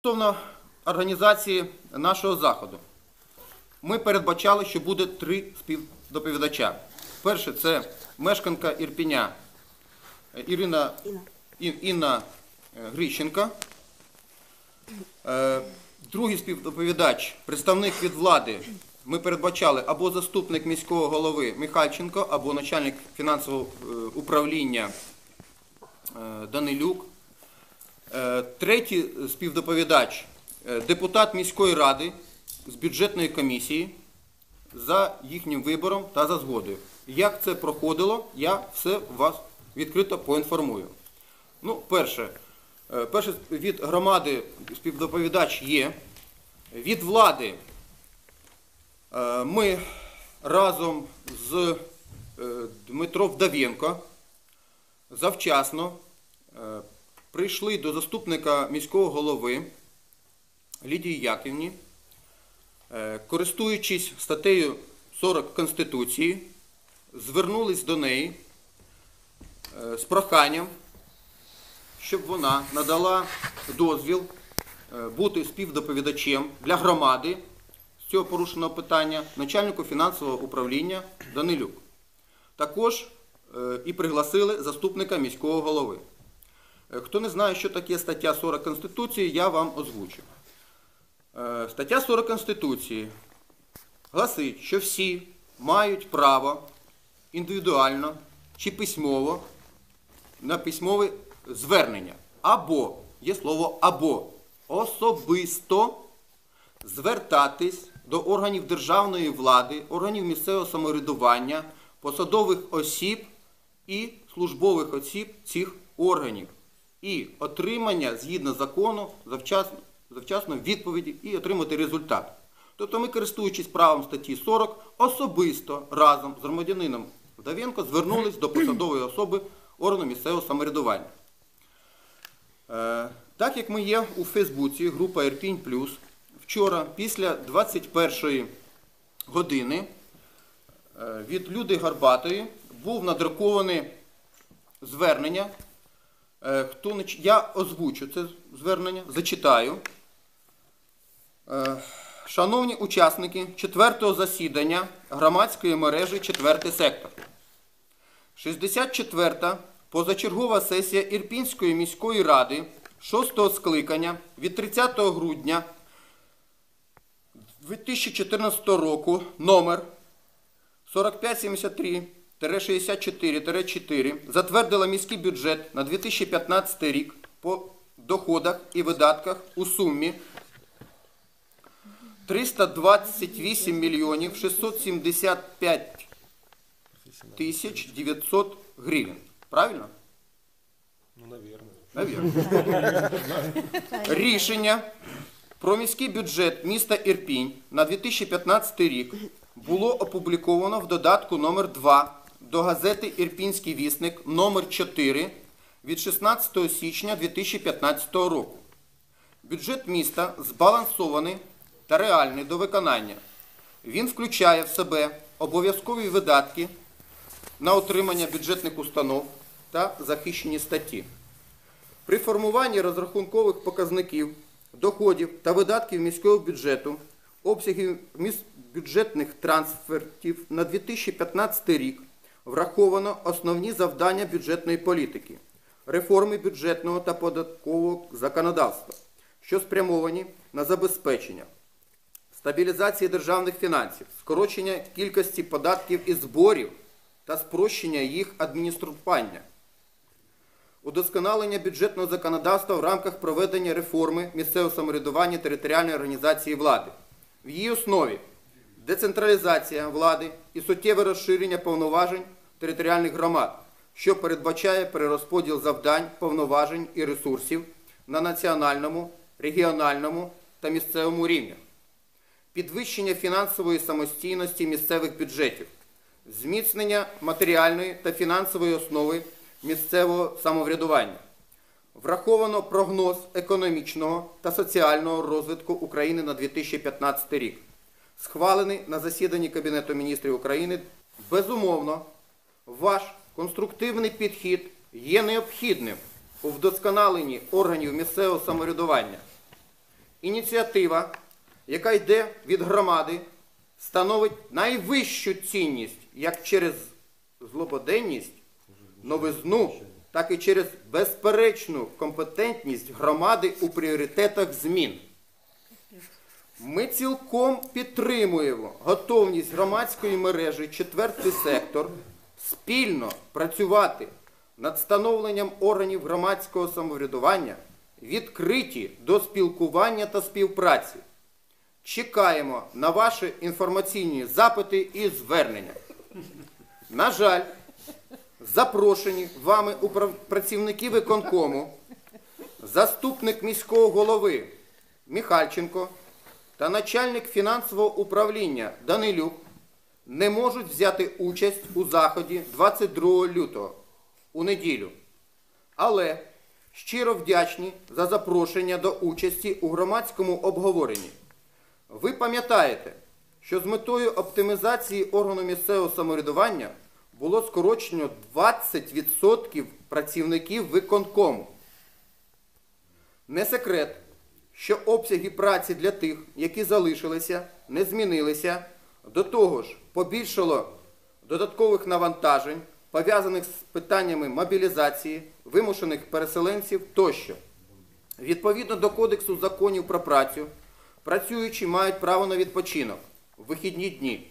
Стосовно організації нашого заходу, ми передбачали, що буде три співдоповідача. Перше це мешканка Ірпіня Ірина Інна е, Грищенко. Е, Другий співдоповідач, представник від влади, ми передбачали або заступник міського голови Михальченко, або начальник фінансового е, управління Данилюк. Е, Третій співдоповідач е, депутат міської ради з бюджетної комісії за їхнім вибором та за згодою. Як це проходило, я все вас відкрито поінформую. Ну, перше, е, перше від громади співдоповідач є. Від влади ми разом з Дмитро Вдовенко завчасно прийшли до заступника міського голови Лідії Яківні, е, користуючись статтею 40 Конституції, звернулись до неї е, з проханням, щоб вона надала дозвіл е, бути співдоповідачем для громади з цього порушеного питання начальнику фінансового управління Данилюк. Також і пригласили заступника міського голови. Е, Хто не знає, що таке стаття 40 Конституції, я вам озвучу. Е, Стаття 40 Конституції гласить, що всі мають право індивідуально чи письмово на письмове звернення. Або, є слово або, особисто звертатись до органів державної влади, органів місцевого самоврядування, посадових осіб і службових осіб цих органів. І отримання згідно закону завчасно, завчасно відповіді і отримати результат. Тобто ми, користуючись правом статті 40, особисто разом з громадянином Вдовенко звернулись до посадової особи органу місцевого самоврядування. Е, Так як ми є у Фейсбуці, група Ірпінь Плюс, вчора після 21 години е, від Люди Горбатої був надруковане звернення. Е, Хто не Я озвучу це звернення, зачитаю. Е, Шановні учасники четвертого засідання громадської мережі Четвертий сектор. 64-та позачергова сесія Ірпінської міської ради 6-го скликання від 30 грудня 2014 року номер 4573-64-4 затвердила міський бюджет на 2015 рік по доходах і видатках у сумі 328 мільйонів 675 тисяч 900 гривень. Правильно? Ну, наверное. Навірно. Рішення про міський бюджет міста Ірпінь на 2015 рік було опубліковано в додатку номер 2 до газети Ірпінський вісник номер 4 від 16 січня 2015 року. Бюджет міста збалансований та реальний до виконання. Він включає в себе обов'язкові видатки на отримання бюджетних установ та захищені статті. При формуванні розрахункових показників доходів та видатків міського бюджету обсягів бюджетних трансфертів на 2015 рік враховано основні завдання бюджетної політики, реформи бюджетного та податкового законодавства, що спрямовані на забезпечення стабілізації державних фінансів, скорочення кількості податків і зборів та спрощення їх адміністрування удосконалення бюджетного законодавства в рамках проведення реформи місцевого самоврядування територіальної організації влади. В її основі децентралізація влади і суттєве розширення повноважень територіальних громад, що передбачає перерозподіл завдань, повноважень і ресурсів на національному, регіональному та місцевому рівнях, підвищення фінансової самостійності місцевих бюджетів, зміцнення матеріальної та фінансової основи місцевого самоврядування. Враховано прогноз економічного та соціального розвитку України на 2015 рік, схвалений на засіданні Кабінету міністрів України. Безумовно, ваш конструктивний підхід є необхідним у вдосконаленні органів місцевого самоврядування. ініціатива, яка йде від громади, становить найвищу цінність як через злободенність, новизну, так і через безперечну компетентність громади у пріоритетах змін. Ми цілком підтримуємо готовність громадської мережі четвертий сектор спільно працювати над встановленням органів громадського самоврядування, відкриті до спілкування та співпраці. Чекаємо на ваші інформаційні запити і звернення. На жаль, запрошені вами управ- працівники виконкому, заступник міського голови Міхальченко та начальник фінансового управління Данилюк не можуть взяти участь у заході 22 лютого у неділю. Але щиро вдячні за запрошення до участі у громадському обговоренні. Ви пам'ятаєте, що з метою оптимізації органу місцевого самоврядування було скорочено 20% працівників виконкому. Не секрет, що обсяги праці для тих, які залишилися, не змінилися. До того ж, побільшало додаткових навантажень, пов'язаних з питаннями мобілізації, вимушених переселенців тощо. Відповідно до Кодексу законів про працю, працюючі мають право на відпочинок в вихідні дні.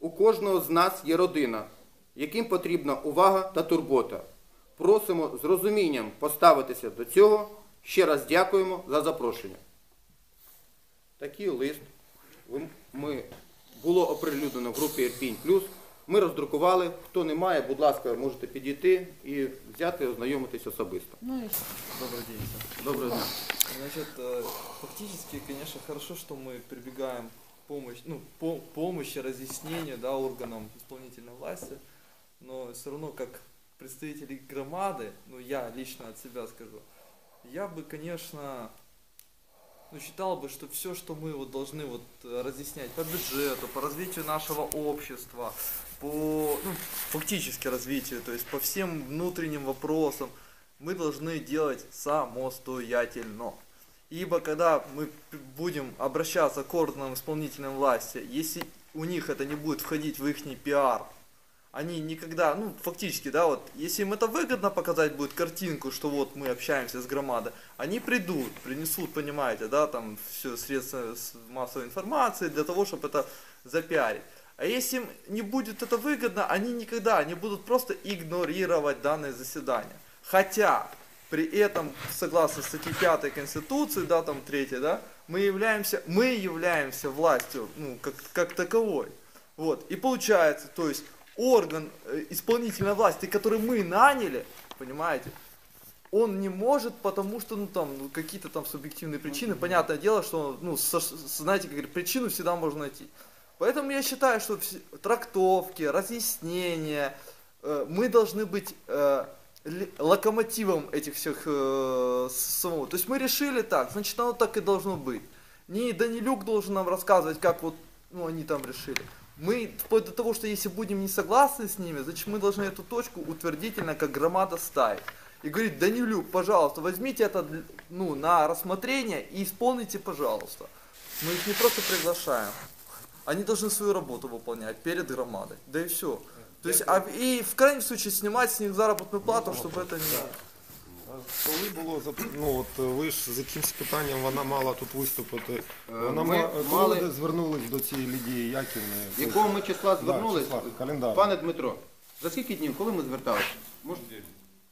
У кожного з нас є родина, яким потрібна увага та турбота. Просимо з розумінням поставитися до цього. Ще раз дякуємо за запрошення. Такий лист ми, було оприлюднено в групі Ірпінь Плюс. Ми роздрукували. Хто не має, будь ласка, можете підійти і взяти, ознайомитись особисто. Ну и Добрый день. всем. Доброго дня. Значит, э, фактически, конечно, хорошо, что мы прибегаем к помощь, ну, по, помощи, разъяснению, да, органам исполнительной власти, но все равно, как представители громады, ну, я лично от себя скажу, я бы, конечно, ну, считал бы, что все, что мы вот должны вот э, разъяснять по бюджету, по развитию нашего общества, по ну, фактически развитию, то есть по всем внутренним вопросам, мы должны делать самостоятельно. Ибо когда мы будем обращаться к органам исполнительной власти, если у них это не будет входить в их пиар, они никогда, ну, фактически, да, вот, если им это выгодно показать будет картинку, что вот мы общаемся с громадой, они придут, принесут, понимаете, да, там, все средства массовой информации для того, чтобы это запиарить. А если им не будет это выгодно, они никогда не будут просто игнорировать данное заседание. Хотя, при этом, согласно статье 5 Конституции, да, там 3, да, мы являемся, мы являемся властью, ну, как, как таковой. Вот. И получается, то есть орган э, исполнительной власти, который мы наняли, понимаете, он не может, потому что, ну, там, ну, какие-то там субъективные причины. Понятное дело, что, ну, со- знаете, как говорят, причину всегда можно найти. Поэтому я считаю, что трактовки, разъяснения, э, мы должны быть э, локомотивом этих всех э, самого. То есть мы решили так, значит оно так и должно быть. Не Данилюк должен нам рассказывать, как вот ну, они там решили. Мы, вплоть до того, что если будем не согласны с ними, значит мы должны эту точку утвердительно, как громада, ставить. И говорить, Данилюк, пожалуйста, возьмите это ну, на рассмотрение и исполните, пожалуйста. Мы их не просто приглашаем. Они должны свою работу выполнять перед громадой. Да и все. То есть, а, и в крайнем случае снимать с них заработную плату, чтобы это не... Коли було зап- ну от е, ви ж з якимсь питанням вона мала тут виступити. Вона ми ма- мали- коли звернулись до цієї Лідії Яківної. Якого ми числа звернулись? числа, календар. Пане Дмитро, за скільки днів, коли ми зверталися? Може...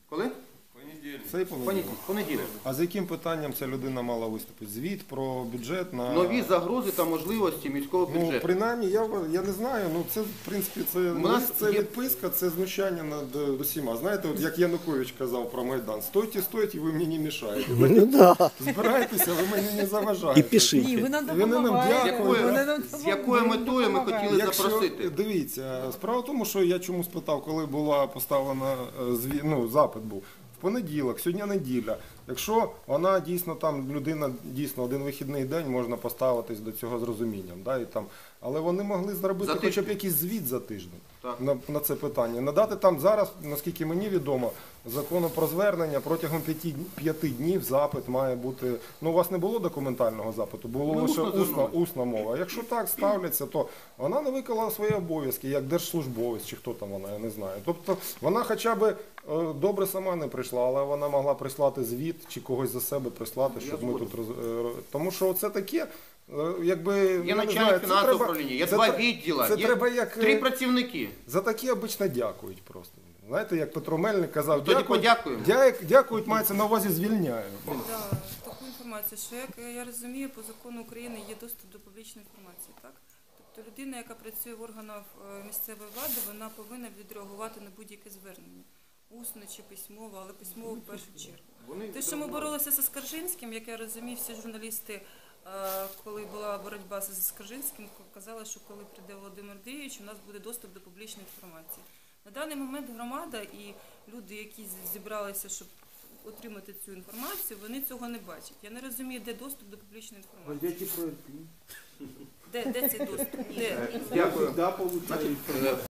Коли? Цей Понеділок. понеділок. Понеділок. А з яким питанням ця людина мала виступити? Звіт про бюджет на Нові загрози та можливості міського Ну, принаймні, я, я не знаю. Ну це в принципі це, У нас це є- відписка, це знущання над е, усіма. Знаєте, от як Янукович казав про Майдан, стойте, стойте, ви мені не мішаєте. Ну да. Збирайтеся, ви мені не заважаєте. І пишіть. Ні, ви нам Ви нам допомагаєте. З якою метою ми хотіли Якщо запросити? дивіться, справа в тому, що я чому спитав, коли була поставлена е, ну, запит був. Понеділок, сьогодні неділя. Якщо вона дійсно там людина дійсно один вихідний день можна поставитись до цього з розумінням. Да, і там, але вони могли зробити хоча б якийсь звіт за тиждень Так. на, на це питання. Надати там зараз, наскільки мені відомо, закону про звернення протягом п'яти, п'яти днів запит має бути. Ну, у вас не було документального запиту, було Ми лише усна, усна мова. Якщо так ставляться, то вона не виконала свої обов'язки як держслужбовець, чи хто там вона, я не знаю. Тобто вона хоча б добре сама не прийшла, але вона могла прислати звіт чи когось за себе прислати, Я щоб ми тут роз... е, тому що це таке. е, Якби я начальник фінансового треба- управління, є це два відділа, Це є треба як три е, працівники. за такі обично дякують просто. Знаєте, як Петро Мельник казав, Ну, тоді дякують, подякуємо. дя- дякують мається на увазі звільняють. Да, таку інформацію, що як я розумію, по закону України є доступ до публічної інформації, так? Тобто людина, яка працює в органах е, місцевої влади, вона повинна відреагувати на будь-яке звернення. Усно чи письмово, але письмово в першу чергу. Те, що ми боролися з Скаржинським, як я розумію, всі журналісти, е, коли була боротьба з Скаржинським, казали, що коли прийде Володимир Дієвич, у нас буде доступ до публічної інформації. На даний момент громада і люди, які зібралися, щоб отримати цю інформацію, вони цього не бачать. Я не розумію, де доступ до публічної інформації. Дети про Де, де цей доступ? Де? Я всегда получаю Е,